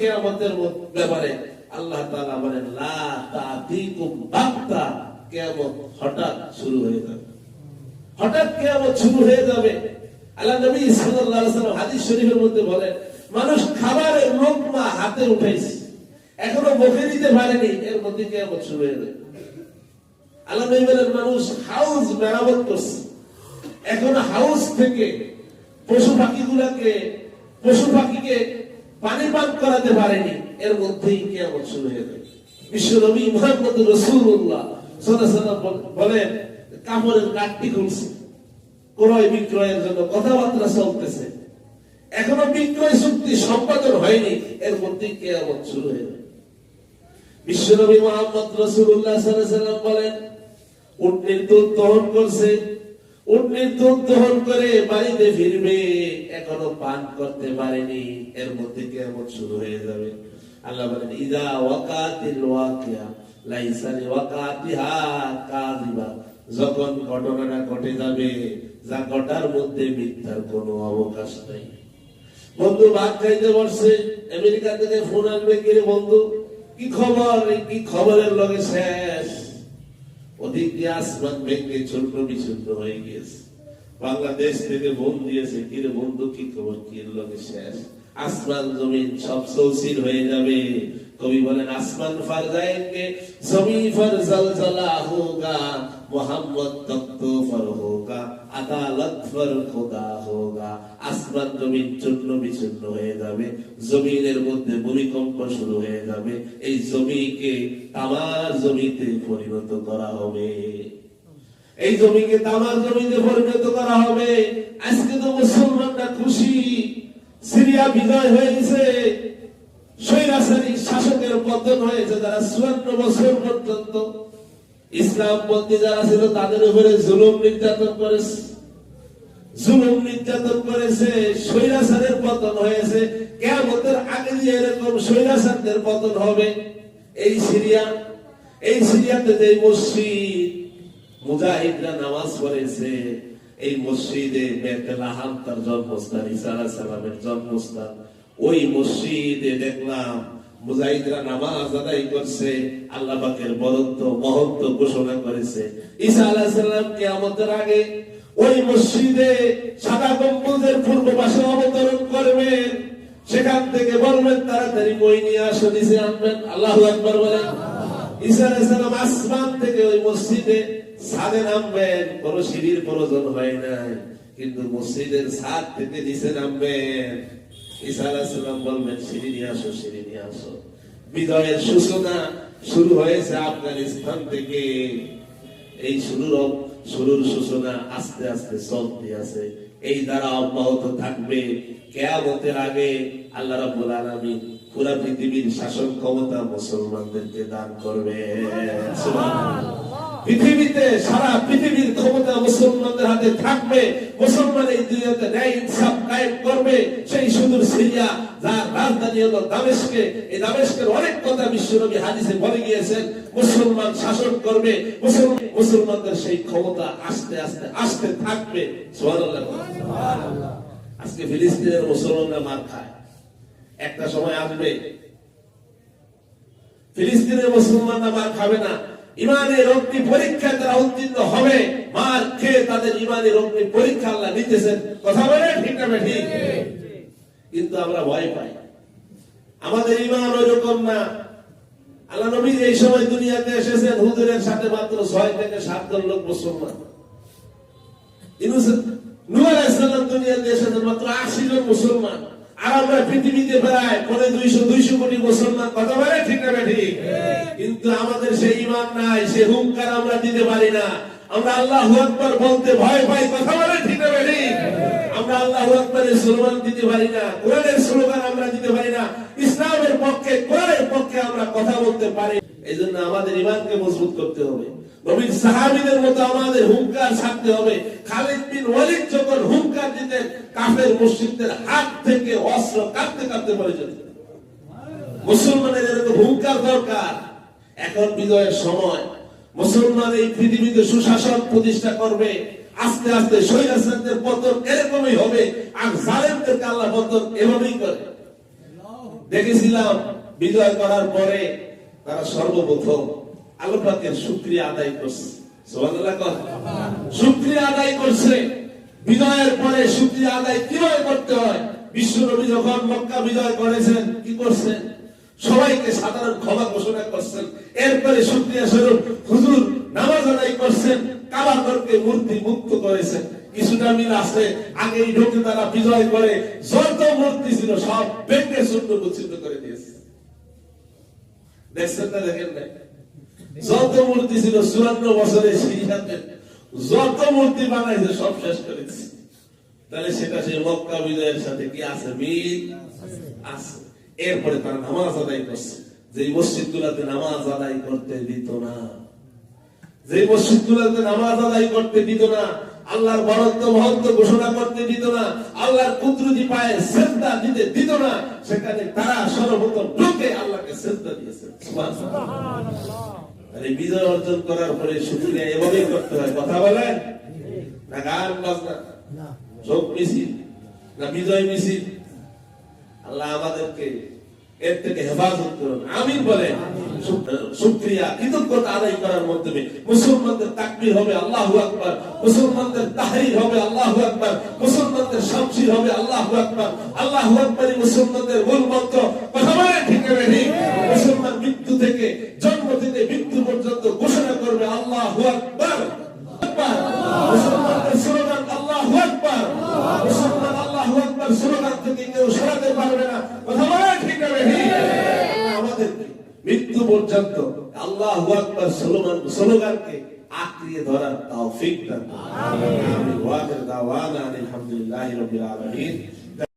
কেয়ামতের ব্যাপারে আল্লাহ বলেন কেয়ামত হঠাৎ শুরু হয়ে যাবে। হঠাৎ কেয়ামত শুরু হয়ে যাবে। মানুষ খাবারের হাতে উঠাইছে এখনও মুখে দিতে পারেনি, এর মধ্যে কেয়ামত শুরু হয়ে যাবে। আল্লাহ বলেন, মানুষ হাউস মেরামত করছে। এখন হাউস থেকে পশু পাখিগুলাকে, পশু পাখিকে পানি পান করাতে পারেনি। এর মধ্যেই কেমন শুরু হয়ে যাবে। বিশ্ব নবী মোহাম্মদ রসুল্লাহ বলেন, কাপড়ের কাঠটি খুলছে। ক্রয় বিক্রয়ের জন্য কথাবার্তা চলতেছে। এখনও বিক্রয় চুক্তি সম্পাদন হয়নি। এর মধ্যেই কেমন শুরু হয়ে যাবে। বিশ্বনবী মোহাম্মদ রসুল্লাহ সাল্লাম বলেন উটনির দুধ দহন করছে। দুধ দহন করে বাড়িতে ফিরবে, এখনও পান করতে পারেনি, এর মধ্যে কেমন শুরু হয়ে যাবে। আল্লাহ বলেন, ইদা ওয়াকাতিল ওয়াকিয়া লাইসা লিওয়াকাতিহা কাযিবা। যখন ঘটনাটা ঘটে যাবে, যা ঘটার মধ্যে মিথ্যার কোনো অবকাশ নাই। বন্ধু, ভাত খাইতে বসছে, আমেরিকা থেকে ফোন আসবে কি রে বন্ধু, কি খবর? কি খবরের লগে শেষ? ওদিক দিয়ে আসমান ভেঙে ছোট্ট বিচ্ছিন্ন হয়ে গিয়েছে। বাংলাদেশ থেকে বোন দিয়েছে, কিরে বন্ধু, কি খবর? কি লগে শেষ? আসমান জমিন সব সৌসির হয়ে যাবে। কবি বলেন, আসমান ফার যায়েঙ্গে জমি ফর জলজলা হোগা, মোহাম্মদ তক্ত ফর হোগা, আদালত ফর খোদা হোগা। আসমান জমিন চূর্ণ বিচূর্ণ হয়ে যাবে, জমিনের মধ্যে ভূমিকম্প শুরু হয়ে যাবে। এই জমিকে তামার জমিতে পরিণত করা হবে। এই জমিকে তামার জমিতে পরিণত করা হবে। আজকে তো মুসলমানরা খুশি। সিরিয়া বিজয় হয়েছে। স্বৈরাচারী শাসকের পতন হয়েছে যারা চুয়ান্ন বছর পর্যন্ত ইসলাম পন্থী যারা ছিল তাদের উপরে জুলুম নির্যাতন করেছে। জুলুম নির্যাতন করেছে পতন হয়েছে। কেমতের আগে দিয়ে এরকম পতন হবে, এই সিরিয়া, এই সিরিয়াতে যে মসজিদ, মুজাহিদরা নামাজ পড়েছে। এই মসজিদে বেতলাহাম তার জন্মস্থান ইসা সালামের জন্মস্থান। ওই মসজিদে দেখলাম মুজাহিদরা নামাজ আদায় করছে বরত্ব, মহত্ব ঘোষণা করেছে। ঈসা আগে ওই মসজিদে সাদা পূর্ব পাশে অবতরণ করবেন সেখান থেকে বলবেন, তাড়াতাড়ি বই নিয়ে আসো আনবেন। আল্লাহু আকবার বলেন। ঈসা আলাইহিস সালাম আসমান থেকে ওই মসজিদে ছাদে নামবেন, কোন সিঁড়ির প্রয়োজন হয় নাই কিন্তু মসজিদের ছাদ থেকে নিচে নামবেন। আলাইহিস বলবেন, সিঁড়ি নিয়ে আসো, সিঁড়ি নিয়ে আসো। বিজয়ের সূচনা শুরু হয়েছে আফগানিস্তান থেকে। এই শুরুর শুরুর সূচনা আস্তে আস্তে চলতে আছে। এই দ্বারা অব্যাহত থাকবে। কেয়ামতের আগে আল্লাহ রাব্বুল আলামিন পুরা পৃথিবীর শাসন ক্ষমতা মুসলমানদেরকে দান করবে সুবহানাল্লাহ। পৃথিবীতে, সারা পৃথিবীর ক্ষমতা মুসলমানদের হাতে থাকবে। মুসলমান এই দুনিয়াতে ন্যায় ইনসাফ কায়েম করবে। সেই সুদূর সিরিয়া, যার রাজধানী হলো দামেস্কে এই দামেস্কের অনেক কথা বিশ্বনবী হাদিসে বলে গিয়েছেন, মুসলমান শাসন করবে। মুসলমান, মুসলমানদের সেই ক্ষমতা আস্তে আস্তে আস্তে থাকবে। আজকে ফিলিস্তিনের মুসলমানরা মার খায়। একটা সময় আসবে। ফিলিস্তিনের মুসলমানরা মার খাবে না। ইমানের অগ্নি পরীক্ষা তারা উত্তীর্ণ হবে। মার খেয়ে তাদের ইমানের অগ্নি পরীক্ষা আল্লাহ নিতেছেন কথা বলে ঠিক না ঠিক কিন্তু আমরা ভয় পাই। আমাদের ইমান ওই রকম না। আল্লাহ নবী এই সময় দুনিয়াতে এসেছেন, হুজুরের সাথে মাত্র ছয় থেকে সাত জন লোক মুসলমান। নূহ আলাইহিসসালাম দুনিয়াতে এসেছেন মাত্র আশি জন মুসলমান। আমরা পৃথিবীতে প্রায় পরে দুইশো দুইশো কোটি মুসলমান কথা বলে, ঠিক না ঠিক? কিন্তু আমাদের সেই ইমান নাই সে হুঙ্কার আমরা দিতে পারি না। আমরা আল্লাহ আকবর বলতে ভয় পাই, কথা বলে, ঠিক না ঠিক? আমরা আল্লাহ আকবরের স্লোগান দিতে পারি না, কোরআনের স্লোগান আমরা দিতে পারি না, ইসলামের পক্ষে, কোরআনের পক্ষে আমরা কথা বলতে পারি। এই জন্য আমাদের ইমানকে মজবুত করতে হবে। সাহাবিদের মতো আমাদের হুঙ্কার হবে। খালিদ বিন ওয়ালিদ যখন হুঙ্কার কাফের হাত থেকে অস্ত্র কাঁপতে কাঁপতে পড়ে যেত। মুসলমানের এরকম হুঙ্কার দরকার। এখন বিজয়ের সময়। মুসলমান এই পৃথিবীতে সুশাসন প্রতিষ্ঠা করবে। আস্তে আস্তে শৈরাচারদের পতন এরকমই হবে আর জালেমদেরকে আল্লাহ পতন এভাবেই করে। দেখেছিলাম বিজয় করার পরে তারা সর্বপ্রথম আল্লাহ পাকের শুকরিয়া আদায় করছে। শুকরিয়া আদায় করছে। বিজয়ের পরে শুকরিয়া আদায় কীভাবে করতে হয়? বিশ্বনবী যখন মক্কা বিজয় করেছেন, কি সবাইকে সাধারণ ক্ষমা ঘোষণা করছেন। এরপরে শুকরিয়া স্বরূপ হুজুর নামাজ আদায় করছেন কাবাগরকে মূর্তি মুক্ত করেছেন। কিছুটা মিল আছে আগে ঢোকে তারা বিজয় করে যত মূর্তি ছিল সব বেঁকে শূন্য বিচ্ছিন্ন করে দিয়েছে। দেখছেন না, দেখেন নাই? যত মূর্তি ছিল চুয়ান্ন বছরে যত মূর্তি বানাইছে, সব শেষ করেছে। তাহলে সেটা সেই মক্কা বিজয়ের সাথে কি আছে? মিল আছে। এরপরে তারা নামাজ আদায় করছে। যে মসজিদ গুলাতে নামাজ আদায় করতে দিত না। যে মসজিদ গুলাতে নামাজ আদায় করতে দিত না, আল্লাহর বরত্ব মহত্ব ঘোষণা করতে দিত না, আল্লাহর কুদরতি পায়ে সেজদা দিতে দিত না, সেখানে তারা সর্বপ্রথম ঢুকে আল্লাহকে সেজদা দিয়েছে। এই বিজয় অর্জন করার পরে শুক্রিয়া এভাবেই করতে হয়। কথা বলেন না গান বাজনা? শোক মিছিল? না বিজয় মিছিল? আল্লাহ আমাদেরকে এর থেকে হেফাজত করুন। আমিন বলেন। শুক্রিয়া কৃতজ্ঞতা আদায় করার মাধ্যমে। মুসলমানদের তাকবীর হবে আল্লাহু আকবার। মুসলমানদের তাহরির হবে আল্লাহু আকবার। মুসলমানদের শামসির হবে আল্লাহু আকবার। আল্লাহু আকবারই মুসলমানদের মূল মন্ত্র। কথা বলেন ঠিক মুসলমান মৃত্যু থেকে মৃত্যু পর্যন্ত ঘোষণা করবে আল্লাহু আকবার আকবার মুসলমানদের স্লোগান আল্লাহু আকবার মুসলমান আল্লাহু আকবার স্লোগান থেকে কেউ সরাতে পারবে না কথা বলেন ঠিক না ঠিক আমাদেরকে মৃত্যু পর্যন্ত আল্লাহ স্লোগানকে আঁকড়িয়ে ধরার তৌফিক দান। আমিন। ওয়া দাওয়ানা আলহামদুলিল্লাহি রাব্বিল আলামিন।